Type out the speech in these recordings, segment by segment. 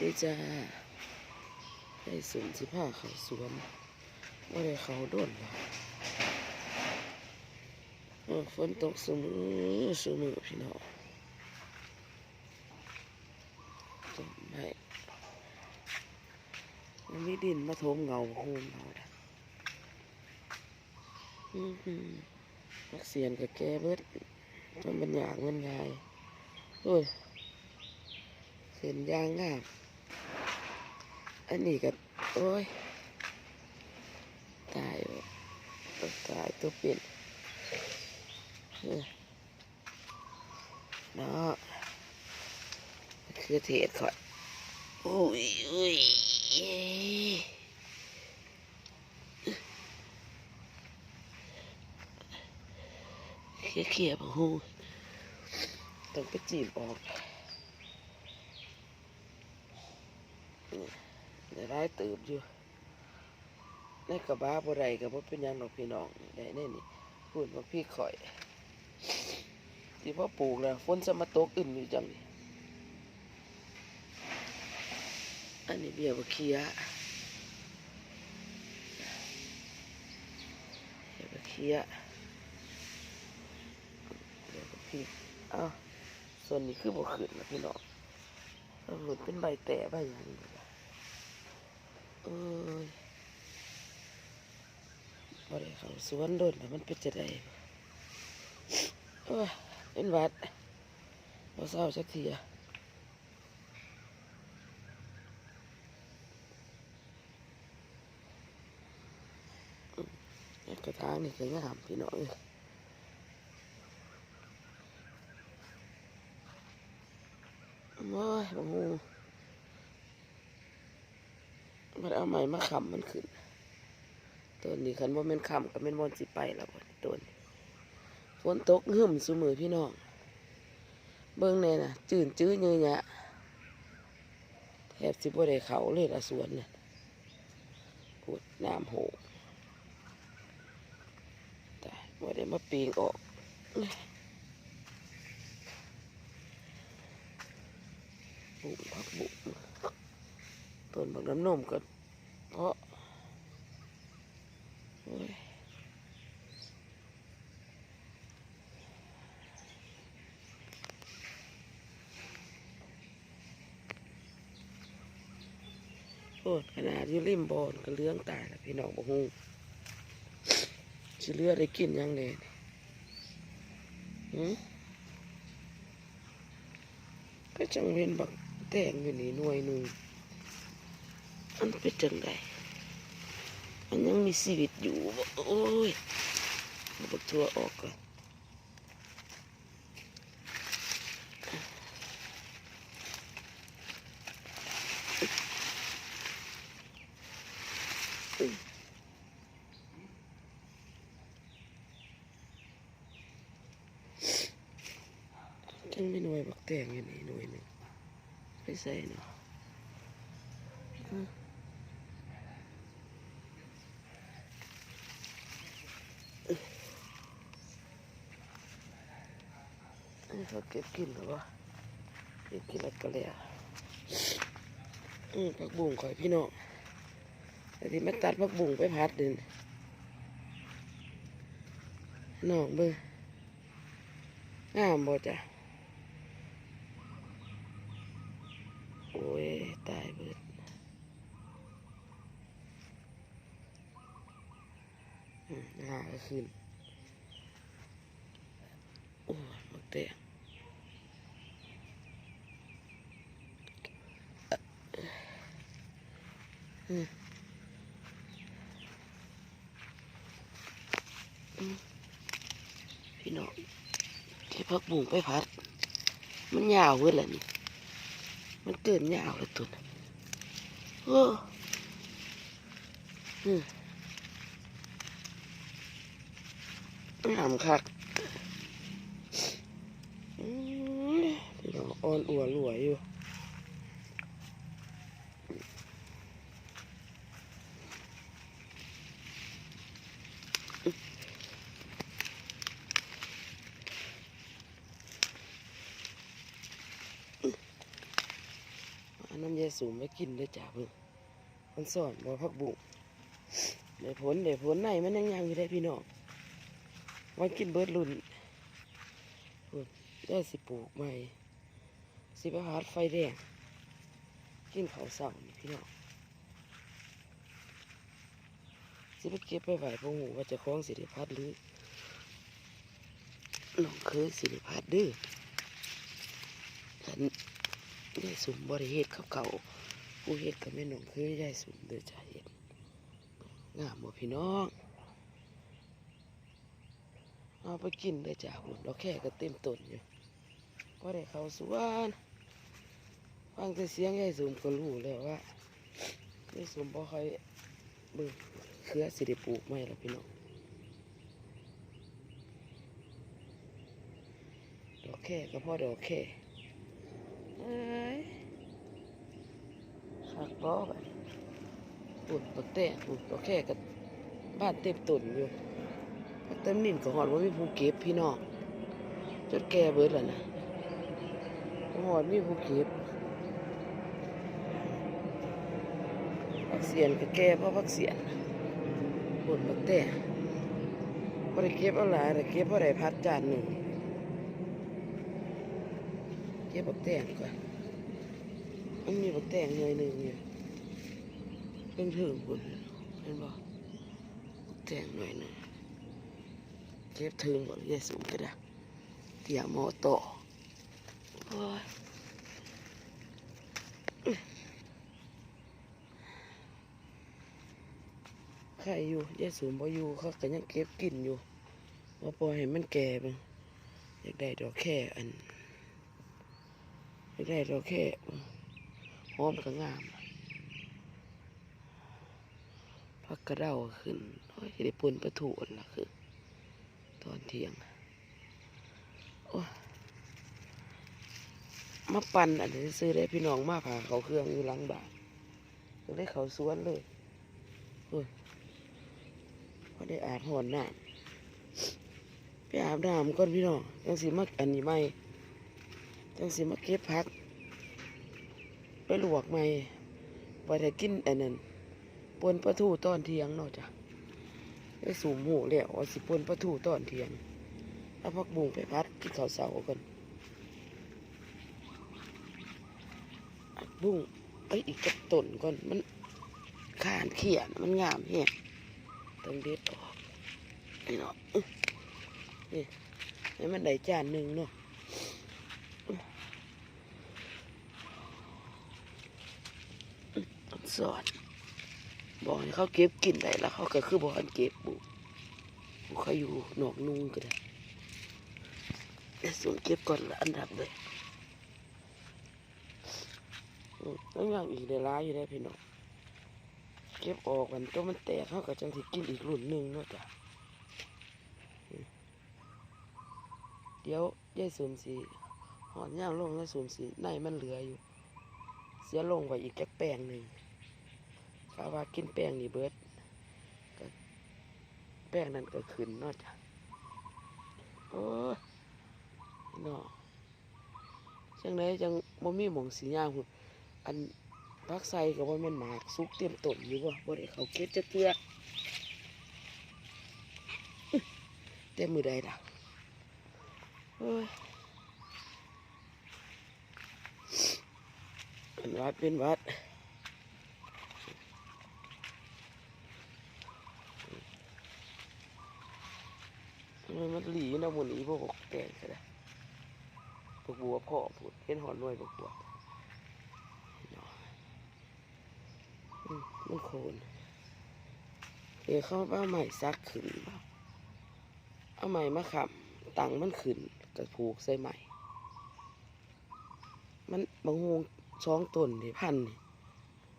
ดีจ้าได้สวนสิผ้าเขาสวนว่าได้เขาโด้นหรอกเออฝนตกสมือสมือพี่น้องต้นไม้มันมีดินมาโถมเงาโคนเราน่ะนักเสียนกับแกเบิดมันเป็นอย่างเงินงายโอ้ยเส้นยางงาม อันนี้ก็โอ้ยตายตายตัวเป็นเออเนาะคือเทศข่อยอุ้ยอุ้ยเขี่ยเขี่ยบ่ฮู้ต้องไปจีบออก ได้ได้เติบอยู่ในกระบะบ่ได้ก็บ่เป็นยังดอกพี่น้องได้แน่นี่พูดว่าพี่ข่อยที่พ่อปลูกแล้วฝนจะมาตกอื่นอยู่จังนี่อันนี้เบี้ยบะเคียเบี้ยบะเคียเบี้ยบพริกเอ้าส่วนนี้คือบ่ขึ้นนะพี่น้องหลุดเป็นใบแต่ใบหยังนี่ ล่ะเอ้ยบ่ได้เขาสวนโดนแล้วมันเป็นจะได้โอ้ยเป็นวัดบ่เศร้าสักทีอะกระถางนี่ก็งามพี่น้องโอ้ยบ่ฮู้ มันเอาใหม่มาขำมันขึ้นตัวนี้คันว่ามันขำกับมันมอนสิไปแล้วบ่ตัวนี้ฝนตกหึมสุมือพี่น้อง เบิ่งแน่น่ะ จืนจื้อเนื้อยแทบสิบ่ได้เขาเลยละสวนเนี่ยพูดน้ำโหกแต่บ่ได้มาปีงออกบุ้งพักบุ้งต้นบักน้ำนมก็เพราะโอ้ย โอ้ขนาดอยู่ริมบอนก็เลี้ยงตายแล้วพี่น้องบอกฮูสิเลือได้กินยังไงหืมก็จังเวนบักแต่งอยู่นี่หน่วยหนึ่งมันเป็นจังไดมันยังมีชีวิตอยู่โอ้ยเอาบักทัวออกก่อน จังไม่หน่วยบักแตงอยู่นี่หน่วยหนึ่งไปใส่เนาะอันนี้เขาเก็บกินหรือวะเก็บกินแล้วก็แล้วอืมผักบุ้งข่อยพี่น้องแต่ที่มาตัดผักบุ้งไปพัดเดินน้องเบิ่งงามบ่จ้ะโอ้ ยตายเบิดหน้าก็ขึ้น โอ้มักแตงพี่น้องที่พักบุ้งไปพัด มันยาวเว้ยแหละนี่ มันเกินยาวเลยตุนโอ้อืมงามคักอืมพี่น้องอ่อนอัวรวยอยู่ อันน้ำ ยาย สูงไม่กินเด้จ้าเพิ่งมันสอนบ่พักบุกได้ผลได้ผลในมันยังยังอยู่ได้พี่น้องมันกินเบิดรุนพุ่นได้สิปลูกใหม่สิไปหาไฟแดงกินเขาเสานี่พี่น้องสิไปเก็บไปไหวพวกหูว่าจะคล้องสิริพัดหรือน้องเคยสิริพัดเด้อ ฉันได้สุ่มบริเฮ็ดเขาเก่าผู้เฮ็ดก็ไม่นน้องเคยได้สุ่มเด้อจ้าเฮ็ดงามบ่พี่น้อง เอาไปกินเด้จ้าหุ่นดอกแค่ก็เต็มต้นอยู่ก็ได้เขาสวนฟังแต่เสียงยายสุ่มก็รู้แล้วว่ายายสุ่มบ่ค่อยเบิ่งเครือสิได้ปลูกไหมล่ะพี่น้องดอกแค่ก็พอดอกแค่ ยขักล้อไปปุ่นปักแต่ปุ่นดอกแค่ก็บ้านเต็มต้นอยู่เต็มนิ่นก็หอดว่ามีผู้เก็บพี่น้องจนแก่เบิดแล้วนะหอดมีผู้เก็บผักเสียนก็แก่เพราะผักเสียนผลบักแต่บริเก็บเอาหลายแต่เก็บเอาได้พัดจานหนึ่ง เก็บบักแต่งก่อนมันมีบักแต่งหน่อยหนึ่งอยู่เพิ่งถึงผลเห็นบ่บักแต่งหน่อยหนึ่งเก็บถึงบ่ยายสูงก็ได้เตี่ยหมอต่อโอ้ยใครอยู่ยายสูงบ่อยู่เขาก็ยังเก็บกินอยู่ว่าปล่อยให้มันแก่ไปอยากได้ดอกแค่อัน อยากได้ดอกแค่หอมก็งามพักกระเด้าขึ้นโอ้ยได้ปุ่นประถูนละคือ ตอนเที่ยงโอ้มาปั่นอันนี้ซื้อได้พี่น้องมาผ่าเขาเครื่องอยู่หลังบ้านก็ได้เขาสวนเลยโอ้ยพอได้อาบหอนน้ำไปอาบน้ำก่อนพี่น้องจังสีมาอันนี้ไม่ จังสีมาเก็บพัก ไปลวกไม่ไปได้กินอันนั้นปนปลาทูตอนเที่ยงเนาะจ้ะได้สูมหูแล้วว่าสิปนปลาทูตอนเที่ยงเอาพักบุ้งไปพัดกินข้าวเสากันอัดบุ้งเอ้อีกกระต้นก่อนมันขานเขียนมันงามแฮะต้องเด็ดออกนี่เนาะอื้อนี่ให้มันได้จานหนึ่งเนาะ สอนบอกให้เขาเก็บกินได้แล้วเขาก็คือบอกให้เก็บบุบุเขาอยู่หนอกนุ่งก็ได้แต่ส่วนเก็บก่อนอันดับเลยอืมแล้วยังอีกได้ร้ายอยู่ได้พี่น้องเก็บออกกันตัวมันแตกเขาก็จังสิกินอีกรุ่นหนึ่งเนาะจ้ะเดี๋ยวยายสูมสีหอนย่างลงยายสูมสีในมันเหลืออยู่ เสียลงไว้อีกแค่แป้งหนึ่งาว่ากินแป้งนี่เบิดก็แป้งนั้นก็ขึ้นนาจ้ะโอ้ยเนาะจังไดจังบ่มีหมองสีย่างหุ่นอันพักใส่ก็บ่แม่นหมากสุกเตรียมต้นอยู่บ่บ่ได้เขาเก็บจักเทื่ออื้อแต่มือใดล่ะโอ้ยวัดเป็นวัดันหลีนะมุนอีพวกแกงใช่ไหมพวกบัวพ่อพูดเห็นหอนน่วยพวกบัวนาะอืมมันโคนเดี๋ยวเขาเอาใหม่ซักขึ้นเอาใหม่มาขับตังมันขึ้นกับผูกใส่ใหม่ มันบางฮวงช้องต้นนี่พันนี่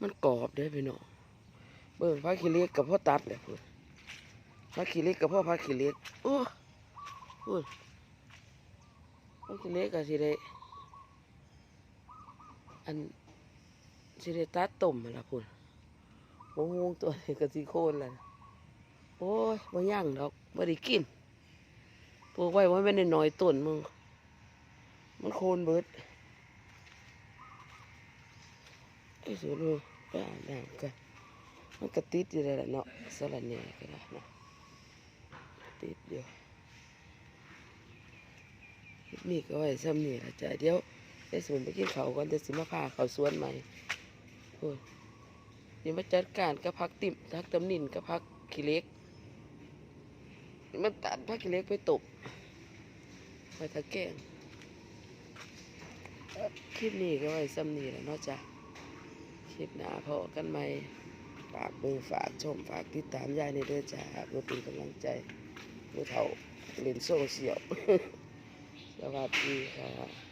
มันกรอบเด้อพี่น้องเบิ่งพระขี้เล็กกับพ่อตัดเลยพูดพระขี้เล็กกับพ่อพระขี้เล็กโอ้ พูดพระขี้เล็กกับสิได้อันสิได้ตัดต้มละพูดบางงตัวนี้กับสิโคนละโอ้ยบ่ย่างดอกบ่ได้กินปลูกไว้ว่าไม่ได้น้อยต้นมึง มันโคนเบิดไอ้สูนูไปอาบน้ำกันมันก็ติดอยู่เลยแหละเนาะสลันเนี่ยก็ได้เนาะติดเดียว นี้ก็ไว้ซ้ำนี่ละจ้ะเดี๋ยวได้สูนไปกินเขาก่อนจะสิมาพาเขาสวนใหม่โอ้ยเดี๋ยวมาจัดการกับพักติ่มพักตำนินกับพักขี้เล็กมันตัดพักขี้เล็กไปตบไปทะแกงคลิปนี้ก็ไว้ซ้ำนี่แหละเนาะจ้ะคลิปหน้าพอกันไหมฝากเบิ่งฝากชมฝากติดตามยายในเด้อจ้าเพื่อเป็นกำลังใจเมื่อเท่าเล่นโซเชียล สวัสดีค่ะ